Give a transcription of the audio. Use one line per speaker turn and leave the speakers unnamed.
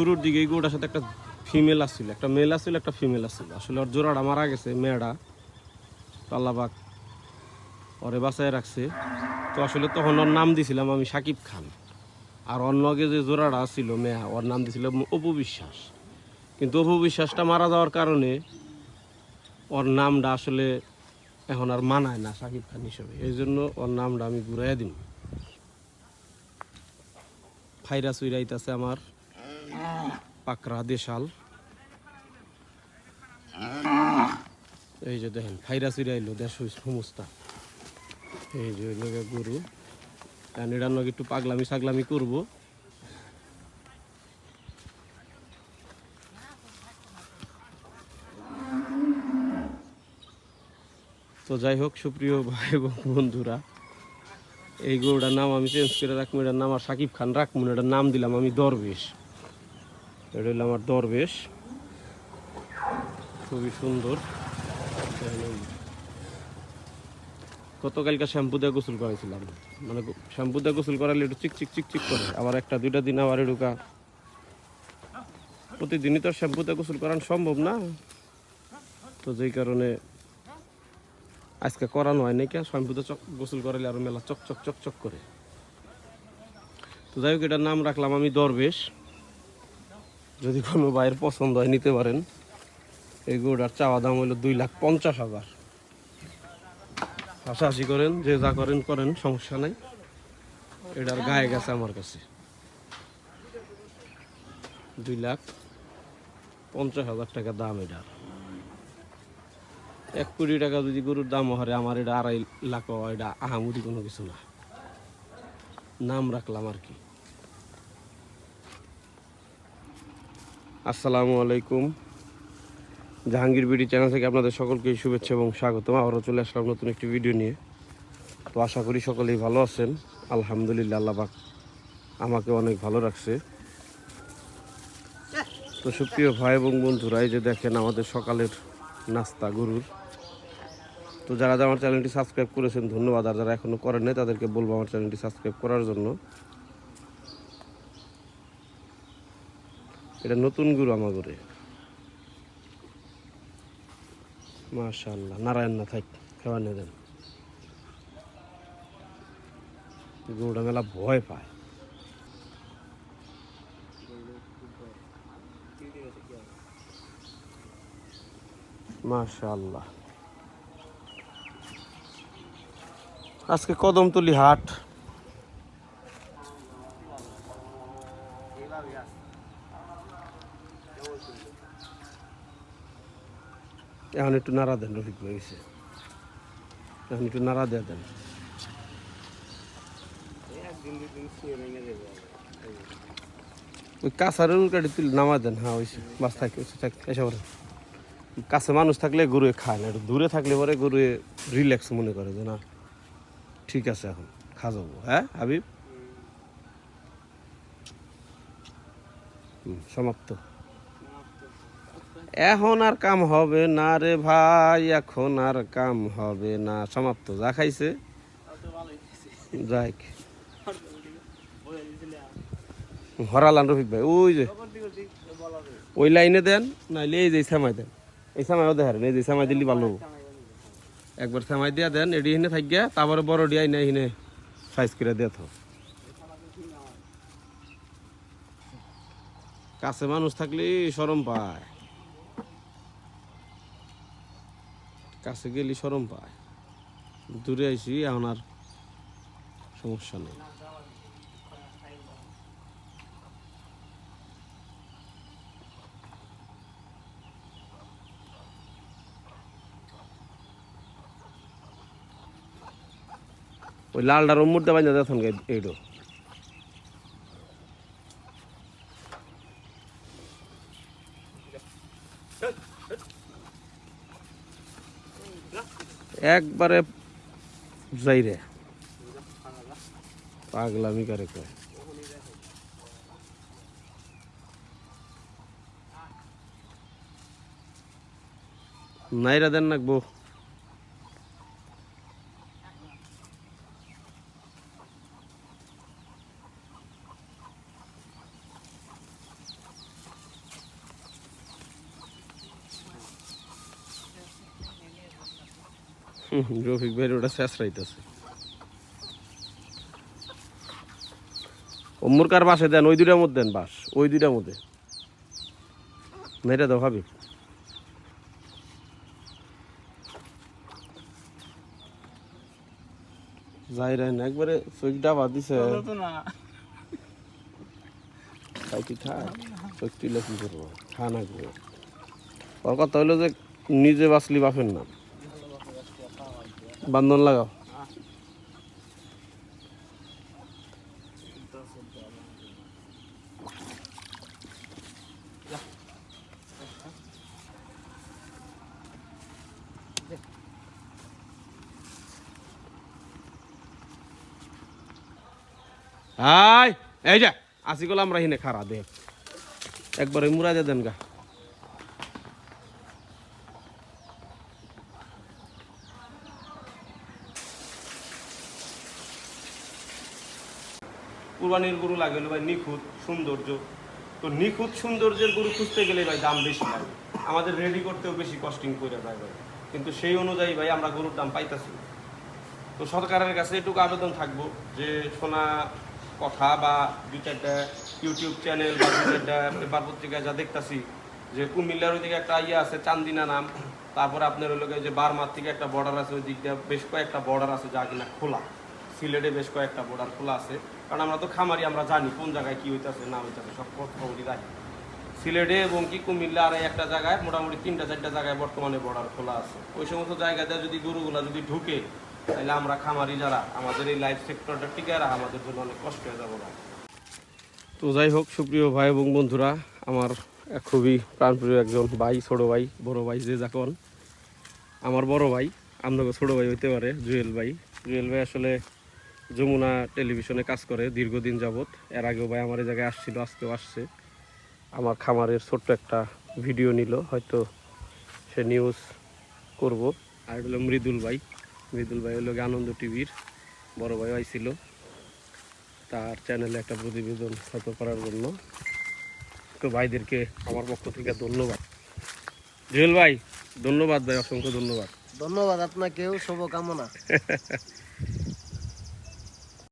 শুরুর দিকে এই গরুটার সাথে একটা ফিমেল আসছিল একটা মেল আসছিল একটা ফিমেল আসছিল আসলে ওর জোড়াটা মারা গেছে, মেয়েটা। আল্লাহবাক ওরে বাসায় রাখছে। তো আসলে তখন ওর নাম দিছিলাম আমি সাকিব খান। আর অন্যকে যে জোড়াটা ছিল মেয়া, ওর নাম দিছিলাম অপু বিশ্বাস। কিন্তু অপু বিশ্বাসটা মারা যাওয়ার কারণে ওর নামটা আসলে এখন আর মানায় না সাকিব খান হিসেবে। এই জন্য ওর নামটা আমি ঘুরাইয়া দিন ফাইরাস উইরাইতাছে আমার। পাকড়া দেশাল। এই যে দেখেন ফাইরাস উইরাইলো দেশ সমস্তা। এই যে হইল গরু। কারণ এটার নগে একটু পাগলামি সাগলামি করব। তো যাই হোক, সুপ্রিয় ভাই এবং বন্ধুরা, এই গরুটার নাম আমি চেঞ্জ করে রাখব, এটার নাম আর সাকিব খান রাখব এটার নাম দিলাম আমি দরবেশ। এটা হলো আমার দরবেশ। খুবই সুন্দর। গতকালকে শ্যাম্পু দিয়ে গোসল করাইছিলাম। মানে শ্যাম্পু দিয়ে গোসল করালে একটু চিক চিক চিক চিক করে। আবার একটা দুইটা দিন আবার এডুকা প্রতিদিনই তো শ্যাম্পু দিয়ে গোসল করানো সম্ভব না। তো যেই কারণে আজকে করানো হয় নাকি শ্যাম্পুতে চক গোসল করালে আরও মেলা চক চক চক চক করে। তো যাই হোক, এটার নাম রাখলাম আমি দরবেশ। যদি কোনো ভাইয়ের পছন্দ হয়, নিতে পারেন। এই গরুটার চাওয়া দাম হলো দুই লাখ পঞ্চাশ হাজার। হাসাহাসি করেন, যে যা করেন করেন, সমস্যা নাই। এটার গায়ে গেছে আমার কাছে। দুই লাখ পঞ্চাশ হাজার টাকা দাম এটার এক কোটি টাকা যদি গরুর দাম হয় আমার এটা আড়াই লাখ, এটা আহামুদি কোনো কিছু না। নাম রাখলাম আর কি। আসসালামু আলাইকুম। জাহাঙ্গীর বিডি চ্যানেল থেকে আপনাদের সকলকে শুভেচ্ছা এবং স্বাগতম। আবারও চলে আসলাম নতুন একটি ভিডিও নিয়ে। তো আশা করি সকলেই ভালো আছেন। আলহামদুলিল্লাহ আল্লাহ পাক আমাকে অনেক ভালো রাখছে। তো সুপ্রিয় ভাই এবং বন্ধুরা, এই যে দেখেন আমাদের সকালের নাস্তা গরুর। তো যারা আমার চ্যানেলটি সাবস্ক্রাইব করেছেন, ধন্যবাদ। আর যারা এখনও করেন তাদেরকে বলব আমার চ্যানেলটি সাবস্ক্রাইব করার জন্য। এটা নতুন গুরু আমার ঘরে মাশাল্লাহ নারায়ণ না, থাক খাওয়া নিয়ে গরুটা মেলা ভয় পায়। মাশাল্লাহ আজকে কদমতলি হাট। এখন একটু নাড়া দেন, রফিক হয়ে গেছে এখন একটু নাড়া দিয়ে দেন। ওই কাঁচার কাটি তুলে নামা দেন হ্যাঁ ওই বাস থাক এসে পরে কাছে মানুষ থাকলে গরুয়ে খায় না, একটু দূরে থাকলে পরে গরুয়ে রিল্যাক্স মনে করে যে, না, ঠিক আছে এখন খা যাব হ্যাঁ হাবিব? সমাপ্ত। এখন আর কাম হবে না রে ভাই, এখন আর কাম হবে না। সমাপ্ত, যা খাইছে? যাই হরালান রফিক ভাই, ওই যে, ওই লাইনে দেন, নাইলে এই যে সামাই দেন। এই সামাইও দেখারেন এই যে সামাই দিলি ভালো। একবার সামাই দিয়া দেন, এডি হিনে থাকিয়া তারপরে বড় ডিয়াই নাই হিনে সাইজ করে দিয়ে থো কাছে মানুষ থাকলে সরম পায়। কাছে গেলে সরম পায়। দূরে আইসি এখন আর সমস্যা নেই। ওই লালটার মুদ্রা বান্ধা দেখুন এইটো একবারে যাই রে। পাগলামি করে কয়। নাইরা দেন নাকবো রফিক ভাইয়ের ওটা শেষ রাইতেছে অম্মুর কার বাসে দেন ওই দুইটার মধ্যে দেন বাস ওই দুইটার মধ্যে। মেরে দাও ভাবি। যাই রাই একবারে চোখ ডাবা দিছে। তাই কি খা চোখ তুলে কি করব? খা না করব ওর কথা হলো যে নিজে বাঁচলি বাপের নাম। বান্ধন লাগাও। হাই এই যা আসি গেল আমরা হিনে খারা দেখ একবারে দিয়ে দেন গা। কুরবানির গরু লাগে হলো ভাই নিখুঁত, সৌন্দর্য। তো নিখুঁত, সৌন্দর্যের গরু খুঁজতে গেলে ভাই দাম বেশি লাগে। আমাদের রেডি করতেও বেশি কস্টিং করে যায় ভাই। কিন্তু সেই অনুযায়ী ভাই আমরা গরুর দাম পাইতাছি। তো সরকারের কাছে এটুকু আবেদন থাকব যে শোনা কথা বা দুই চারটা ইউটিউব চ্যানেল বা দুই চারটা পেপার পত্রিকায় যা দেখতাছি, যে কুমিল্লার ওইদিকে একটা ইয়ে আছে, চান্দিনা নাম। তারপরে আপনার হলো গিয়ে যে বারমার থেকে একটা বর্ডার আছে ওই দিক দিয়ে বেশ কয়েকটা বর্ডার আছে যা কিনা খোলা। সিলেটে বেশ কয়েকটা বর্ডার খোলা আছে। কারণ আমরা তো খামারি, আমরা জানি কোন জায়গায় কি হইতেছে, না হইতেছে, সব খবরই রাখি। সিলেটে এবং কি কুমিল্লা আর একটা জায়গায়, মোটামুটি তিনটা, চারটা জায়গায় বর্তমানে বর্ডার খোলা আছে। ওই সমস্ত জায়গাতে যদি গরুগুলা যদি ঢুকে তাহলে আমরা খামারি যারা, আমাদের এই লাইফ সেক্টরটা টিকে রাখা আমাদের জন্য অনেক কষ্ট হয়ে যাব তো যাই হোক, সুপ্রিয় ভাই এবং বন্ধুরা, আমার খুবই প্রাণপ্রিয় একজন ভাই, ছোট ভাই, বড় ভাই যে যখন আমার বড় ভাই আপনাকে ছোট ভাই হইতে পারে, জুয়েল ভাই। জুয়েল ভাই আসলে যমুনা টেলিভিশনে কাজ করে দীর্ঘদিন যাবৎ। এর আগেও ভাই আমার এই জায়গায় আসছিল আজকেও আসছে। আমার খামারের ছোট্ট একটা ভিডিও নিল হয়তো সে নিউজ করব। আর হলো মৃদুল ভাই। মৃদুল ভাই হলো আনন্দ টিভির বড় ভাই আইছিল। তার চ্যানেলে একটা প্রতিবেদন হয়তো করার জন্য। তো ভাইদেরকে আমার পক্ষ থেকে ধন্যবাদ। জুয়েল ভাই ধন্যবাদ ভাই অসংখ্য ধন্যবাদ।
ধন্যবাদ আপনাকেও শুভকামনা।